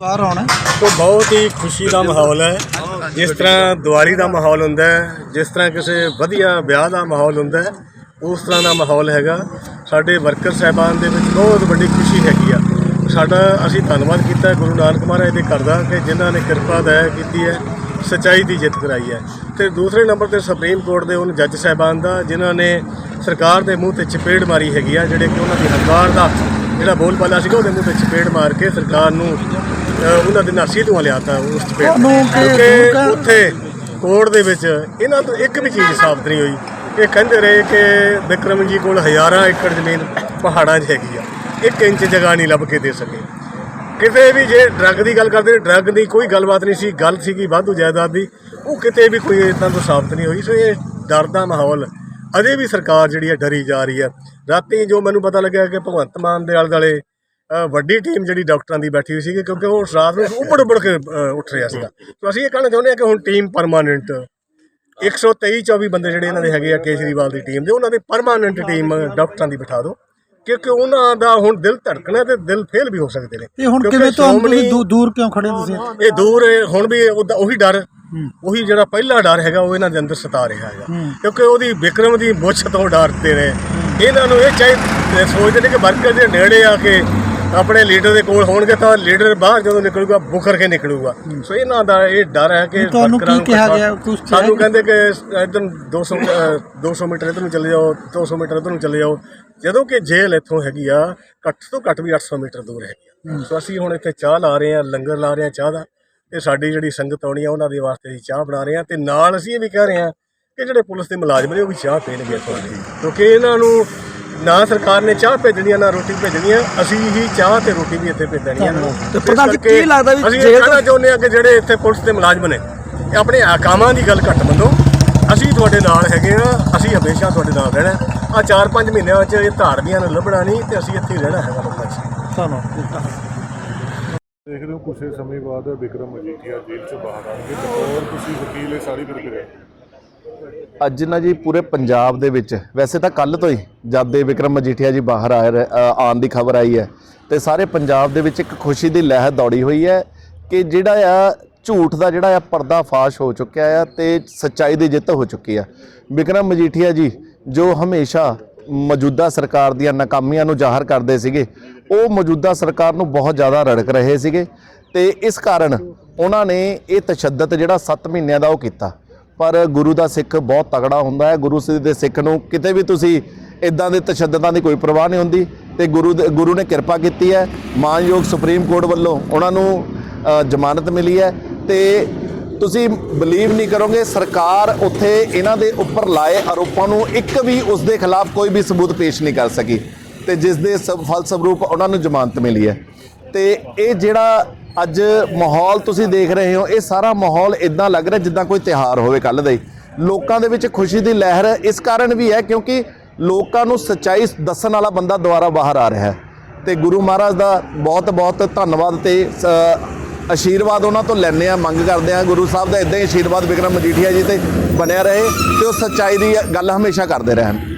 ਬਾਹਰ ਆਉਣਾ ਤੋਂ ਬਹੁਤ ਹੀ ਖੁਸ਼ੀ ਦਾ ਮਾਹੌਲ ਹੈ। ਜਿਸ ਤਰ੍ਹਾਂ ਦੀਵਾਲੀ ਦਾ ਮਾਹੌਲ ਹੁੰਦਾ ਹੈ, ਜਿਸ ਤਰ੍ਹਾਂ ਕਿਸੇ ਵਧੀਆ ਵਿਆਹ ਦਾ ਮਾਹੌਲ ਹੁੰਦਾ ਹੈ, ਉਸ ਤਰ੍ਹਾਂ ਦਾ ਮਾਹੌਲ ਹੈਗਾ। ਸਾਡੇ ਵਰਕਰ ਸਹਿਬਾਨ ਦੇ ਵਿੱਚ ਬਹੁਤ ਵੱਡੀ ਖੁਸ਼ੀ ਹੈਗੀ ਆ। ਸਾਡਾ ਅਸੀਂ ਧੰਨਵਾਦ ਕੀਤਾ ਗੁਰੂ ਨਾਨਕ ਮਹਾਰਾਜ ਦੇ ਘਰ ਦਾ ਕਿ ਜਿਨ੍ਹਾਂ ਨੇ ਕਿਰਪਾ ਦਇਆ ਕੀਤੀ ਹੈ, ਸਚਾਈ ਦੀ ਜਿੱਤ ਕਰਾਈ ਹੈ। ਤੇ ਦੂਸਰੇ ਨੰਬਰ ਤੇ ਸੁਪਰੀਮ ਕੋਰਟ ਦੇ ਉਹਨਾਂ ਜੱਜ ਸਹਿਬਾਨ ਦਾ, ਜਿਨ੍ਹਾਂ ਨੇ ਸਰਕਾਰ ਦੇ ਮੂੰਹ ਤੇ ਚਪੇੜ ਮਾਰੀ ਹੈਗੀ ਆ, ਜਿਹੜੇ ਕਿ ਉਹਨਾਂ ਦੀ ਹੰਕਾਰ ਦਾ ਜਿਹੜਾ ਬੋਲਬਾਲਾ ਸੀਗਾ, ਉਹਦੇ ਮੂੰਹ ਤੇ ਚਪੇੜ ਮਾਰ ਕੇ ਸਰਕਾਰ ਨੂੰ ਅਹ, ਉਹਨਾਂ ਦੇ ਨਾਸੀ ਤੋਂ ਲਿਆਤਾ ਉਸ ਚਪੇੜ ਤੁਹਾਨੂੰ ਕਿ ਕਿਉਂਕਿ ਉੱਥੇ ਕੋਰਟ ਦੇ ਵਿੱਚ ਇਹਨਾਂ ਤੋਂ ਇੱਕ ਵੀ ਚੀਜ਼ ਸਾਬਤ ਨਹੀਂ ਹੋਈ। ਇਹ ਕਹਿੰਦੇ ਰਹੇ ਕਿ ਵਿਕਰਮ ਜੀ ਕੋਲ ਹਜ਼ਾਰਾਂ ਏਕੜ ਜ਼ਮੀਨ ਪਹਾੜਾਂ 'ਚ ਹੈਗੀ ਆ। ਇੱਕ ਇੰਚ ਜਗ੍ਹਾ ਨਹੀਂ ਲੱਭ ਕੇ ਦੇ ਸਕੇ। ਕਿਤੇ ਵੀ ਜੇ ਡਰੱਗ ਦੀ ਗੱਲ ਕਰਦੇ ਡਰੱਗ ਦੀ ਕੋਈ ਗੱਲਬਾਤ ਨਹੀਂ ਸੀ ਗੱਲ ਸੀਗੀ ਵਾਧੂ ਜਾਇਦਾਦ ਦੀ। ਉਹ ਕਿਤੇ ਵੀ ਕੋਈ ਇਦਾਂ ਤੋਂ ਸਾਬਤ ਨਹੀਂ ਹੋਈ। ਸੋ ਇਹ ਡਰ ਦਾ ਮਾਹੌਲ ਅਜੇ ਵੀ ਸਰਕਾਰ ਜਿਹੜੀ ਹੈ ਡਰੀ ਜਾ ਰਹੀ ਹੈ ਰਾਤੀ ਜੋ ਮੈਨੂੰ ਪਤਾ ਲੱਗਿਆ ਕਿ ਭਗਵੰਤ ਮਾਨ ਦੇ ਆਲੇ ਦੁਆਲੇ ਵੱਡੀ ਟੀਮ ਜਿਹੜੀ ਡਾਕਟਰਾਂ ਦੀ ਬੈਠੀ ਹੋਈ ਸੀਗੀ ਕਿਉਂਕਿ ਉਹ ਰਾਤ ਨੂੰ ਉੱਪੜ ਉੱਪੜ ਕੇ ਉੱਠ ਰਿਹਾ ਸੀਗਾ। ਸੋ ਅਸੀਂ ਇਹ ਕਹਿਣਾ ਚਾਹੁੰਦੇ ਹਾਂ ਕਿ ਹੁਣ ਟੀਮ ਪਰਮਾਨੈਂਟ 123 24 ਬੰਦੇ ਜਿਹੜੇ ਇਹਨਾਂ ਦੇ ਹੈਗੇ ਆ ਕੇਜਰੀਵਾਲ ਦੀ ਟੀਮ ਦੇ ਉਹਨਾਂ ਦੀ ਪਰਮਾਨੈਂਟ ਟੀਮ ਡਾਕਟਰਾਂ ਦੀ ਬਿਠਾ ਦਿਓ। ਕਿਉਂਕਿ ਉਹਨਾਂ ਦਾ ਹੁਣ ਦਿਲ ਧੜਕਣਾ ਤੇ ਦਿਲ ਫੇਲ ਵੀ ਹੋ ਸਕਦੇ ਨੇ। ਇਹ ਹੁਣ ਕਿਵੇਂ ਤੁਹਾਨੂੰ ਤੁਸੀਂ ਦੂਰ ਕਿਉਂ ਖੜੇ ਤੁਸੀਂ? ਇਹ ਦੂਰ ਹੁਣ ਵੀ ਉਹੀ ਡਰ ਉਹੀ ਜਿਹੜਾ ਪਹਿਲਾ ਡਰ ਹੈਗਾ ਉਹ ਇਹਨਾਂ ਦੇ ਅੰਦਰ ਸਤਾ ਰਿਹਾ ਹੈਗਾ। ਕਿਉਂਕਿ ਉਹਦੀ ਵਿਕਰਮ ਦੀ ਮੁੱਛ ਤੋਂ ਡਰਦੇ ਨੇ। ਇਹਨਾਂ ਨੂੰ ਇਹ ਚਾਹੀ ਸੋਚਦੇ ਨੇ ਕਿ ਵਰਕਰ ਦੇ ਨੇੜੇ ਆ ਕੇ ਆਪਣੇ ਲੀਡਰ ਦੇ ਕੋਲ ਹੋਣਗੇ ਤਾਂ ਲੀਡਰ ਬਾਹਰ ਜਦੋਂ ਨਿਕਲੂਗਾ ਬੁਖਰ ਕੇ ਨਿਕਲੂਗਾ। ਸੋ ਇਹਨਾਂ ਦਾ ਇਹ ਡਰ ਹੈ ਕਿ ਤੁਹਾਨੂੰ ਕੀ ਕਿਹਾ ਗਿਆ? ਕਿਹਾ ਸਾਨੂੰ ਕਹਿੰਦੇ ਕਿ ਇਧਰ 200 ਅ, 200 ਮੀਟਰ ਇਧਰ ਨੂੰ ਚਲੇ ਜਾਓ 200 ਮੀਟਰ ਇਧਰ ਨੂੰ ਚਲੇ ਜਾਓ। ਜਦੋਂ ਕਿ ਜੇਲ੍ਹ ਇੱਥੋਂ ਹੈਗੀ ਆ ਘੱਟ ਤੋਂ ਘੱਟ ਵੀ 800 ਮੀਟਰ ਦੂਰ ਹੈਗੀ ਆ। ਸੋ ਅਸੀਂ ਹੁਣ ਇੱਥੇ ਚਾਹ ਲਾ ਰਹੇ ਆ ਲੰਗਰ ਲਾ ਰਹੇ ਆ ਚਾਹ ਦਾ। ਤੇ ਸਾਡੀ ਜਿਹੜੀ ਸੰਗਤ ਆਉਣੀ ਆ ਉਹਨਾਂ ਦੇ ਵਾਸਤੇ ਅਸੀਂ ਚਾਹ ਬਣਾ ਰਹੇ ਆ ਤੇ ਨਾਲ ਅਸੀਂ ਇਹ ਵੀ ਕਹਿ ਰਹੇ ਆ ਕਿ ਜਿਹੜੇ ਪੁਲਿਸ ਦੇ ਮੁਲਾਜ਼ਮ ਨੇ ਉਹ ਵੀ ਚਾਹ ਪੀਣਗੇ ਇੱਥੋਂ। ਕਿਉਂਕਿ ਇਹਨਾਂ ਨੂੰ ਨਾ ਸਰਕਾਰ ਨੇ ਚਾਹ ਭੇਜਣੀ ਆ ਨਾ ਰੋਟੀ ਭੇਜਣੀ ਆ ਅਸੀਂ ਹੀ ਚਾਹ ਤੇ ਰੋਟੀ ਵੀ ਇੱਥੇ ਭੇਜਣੀ ਆ। ਤੇ ਪ੍ਰਧਾਨ ਜੀ, ਕੀ ਲੱਗਦਾ ਵੀ ਅਸੀਂ ਇਹ ਕਹਿਣਾ ਚਾਹੁੰਦੇ ਆ ਕਿ ਜਿਹੜੇ ਇੱਥੇ ਪੁਲਿਸ ਦੇ ਮੁਲਾਜ਼ਮ ਨੇ ਇਹ ਆਪਣੇ ਆਕਾਮਾਂ ਦੀ ਗੱਲ ਘੱਟ ਮੰਨੋ। ਅਸੀਂ ਤੁਹਾਡੇ ਨਾਲ ਹੈਗੇ ਆ ਅਸੀਂ ਹਮੇਸ਼ਾ ਤੁਹਾਡੇ ਨਾਲ ਰਹਿਣਾ ਆ 4-5 ਮਹੀਨਿਆਂ ਵਿੱਚ ਇਹ ਧਾੜੀਆਂ ਨੂੰ ਲੱਭਣਾ ਨਹੀਂ ਤੇ ਅਸੀਂ ਇੱਥੇ ਹੀ ਰਹਿਣਾ ਹੈਗਾ ਲੋਕਾਂ 'ਚ ਤੁਹਾਨੂੰ ਦੇਖ ਰਹੇ ਹੋ ਕੁਛ ਸਮੇਂ ਬਾਅਦ ਵਿਕਰਮ ਮਜੀਠੀਆ ਜੇਲ੍ਹ ਚੋਂ ਬਾਹਰ ਆਉਣਗੇ ਤੇ ਔਰ ਤੁਸੀਂ ਵਕੀਲ ਇਹ ਸਾਰੀ ਪ੍ਰਕਿਰਿਆ ਅੱਜ ਨਾ ਜੀ ਪੂਰੇ ਪੰਜਾਬ ਦੇ ਵਿੱਚ, ਵੈਸੇ ਤਾਂ ਕੱਲ ਤੋਂ ਹੀ ਜਦ ਦੇ ਵਿਕਰਮ ਮਜੀਠੀਆ ਜੀ ਬਾਹਰ ਆਏ ਰ- ਆਉਣ ਦੀ ਖਬਰ ਆਈ ਹੈ, ਤੇ ਸਾਰੇ ਪੰਜਾਬ ਦੇ ਵਿੱਚ ਇੱਕ ਖੁਸ਼ੀ ਦੀ ਲਹਿਰ ਦੌੜੀ ਹੋਈ ਹੈ ਕਿ ਜਿਹੜਾ ਆ ਝੂਠ ਦਾ ਜਿਹੜਾ ਆ ਪਰਦਾ ਫਾਸ਼ ਹੋ ਚੁੱਕਿਆ ਆ ਤੇ ਸੱਚਾਈ ਦੀ ਜਿੱਤ ਹੋ ਚੁੱਕੀ ਆ। ਵਿਕਰਮ ਮਜੀਠੀਆ ਜੀ ਜੋ ਹਮੇਸ਼ਾ ਮੌਜੂਦਾ ਸਰਕਾਰ ਦੀਆਂ ਨਾਕਾਮੀਆਂ ਨੂੰ ਜ਼ਾਹਰ ਕਰਦੇ ਸੀਗੇ, ਉਹ ਮੌਜੂਦਾ ਸਰਕਾਰ ਨੂੰ ਬਹੁਤ ਜ਼ਿਆਦਾ ਰੜਕ ਰਹੇ ਸੀਗੇ ਤੇ ਇਸ ਕਾਰਨ ਉਹਨਾਂ ਨੇ ਇਹ ਤਸ਼ੱਦਦ ਜਿਹੜਾ 7 ਮਹੀਨਿਆਂ ਦਾ ਉਹ ਕੀਤਾ। ਪਰ ਗੁਰੂ ਦਾ ਸਿੱਖ ਬਹੁਤ ਤਗੜਾ ਹੁੰਦਾ ਹੈ। ਗੁਰੂ ਸਿੱਖ ਦੇ ਸਿੱਖ ਨੂੰ ਕਿਤੇ ਵੀ ਤੁਸੀਂ ਇਦਾਂ ਦੇ ਤਸ਼ੱਦਦਾਂ ਦੀ ਕੋਈ ਪਰਵਾਹ ਨਹੀਂ ਹੁੰਦੀ ਤੇ ਗੁਰੂ ਦੇ- ਗੁਰੂ ਨੇ ਕਿਰਪਾ ਕੀਤੀ ਹੈ। ਮਾਨਯੋਗ ਸੁਪਰੀਮ ਕੋਰਟ ਵੱਲੋਂ ਉਹਨਾਂ ਨੂੰ ਜ਼ਮਾਨਤ ਮਿਲੀ ਹੈ ਤੇ ਤੁਸੀਂ ਬਲੀਵ ਨਹੀਂ ਕਰੋਗੇ, ਸਰਕਾਰ ਉੱਥੇ ਇਹਨਾਂ ਦੇ ਉੱਪਰ ਲਾਏ ਆਰੋਪਾਂ ਨੂੰ ਇੱਕ ਵੀ ਉਸ ਦੇ ਖਿਲਾਫ ਕੋਈ ਵੀ ਸਬੂਤ ਪੇਸ਼ ਨਹੀਂ ਕਰ ਸਕੀ ਤੇ ਜਿਸ ਦੇ ਸਬ- ਫਲਸਰੂਪ ਉਹਨਾਂ ਨੂੰ ਜ਼ਮਾਨਤ ਮਿਲੀ ਹੈ। ਤੇ ਇਹ ਜਿਹੜਾ ਅੱਜ ਮਾਹੌਲ ਤੁਸੀਂ ਦੇਖ ਰਹੇ ਹੋ, ਇਹ ਸਾਰਾ ਮਾਹੌਲ ਇਦਾਂ ਲੱਗ ਰਿਹਾ ਜਿੱਦਾਂ ਕੋਈ ਤਿਹਾਰ ਹੋਵੇ ਕੱਲ ਦਾ ਹੀ। ਲੋਕਾਂ ਦੇ ਵਿੱਚ ਖੁਸ਼ੀ ਦੀ ਲਹਿਰ ਇਸ ਕਾਰਨ ਵੀ ਹੈ ਕਿਉਂਕਿ ਲੋਕਾਂ ਨੂੰ ਸੱਚਾਈ ਦੱਸਣ ਵਾਲਾ ਬੰਦਾ ਦੁਬਾਰਾ ਬਾਹਰ ਆ ਰਿਹਾ ਹੈ। ਤੇ ਗੁਰੂ ਮਹਾਰਾਜ ਦਾ ਬਹੁਤ ਬਹੁਤ ਧੰਨਵਾਦ ਤੇ ਸ- ਆਸ਼ੀਰਵਾਦ ਉਹਨਾਂ ਤੋਂ ਲੈਣੇ ਆ ਮੰਗ ਕਰਦੇ ਆ ਗੁਰੂ ਸਾਹਿਬ ਦਾ ਇਦਾਂ ਹੀ ਆਸ਼ੀਰਵਾਦ ਵਿਕਰਮ ਮਜੀਠੀਆ ਜੀ ਤੇ ਬਣਿਆ ਰਹੇ ਤੇ ਉਹ ਸੱਚਾਈ ਦੀ ਗੱਲ ਹਮੇਸ਼ਾ ਕਰਦੇ ਰਹਿਣ।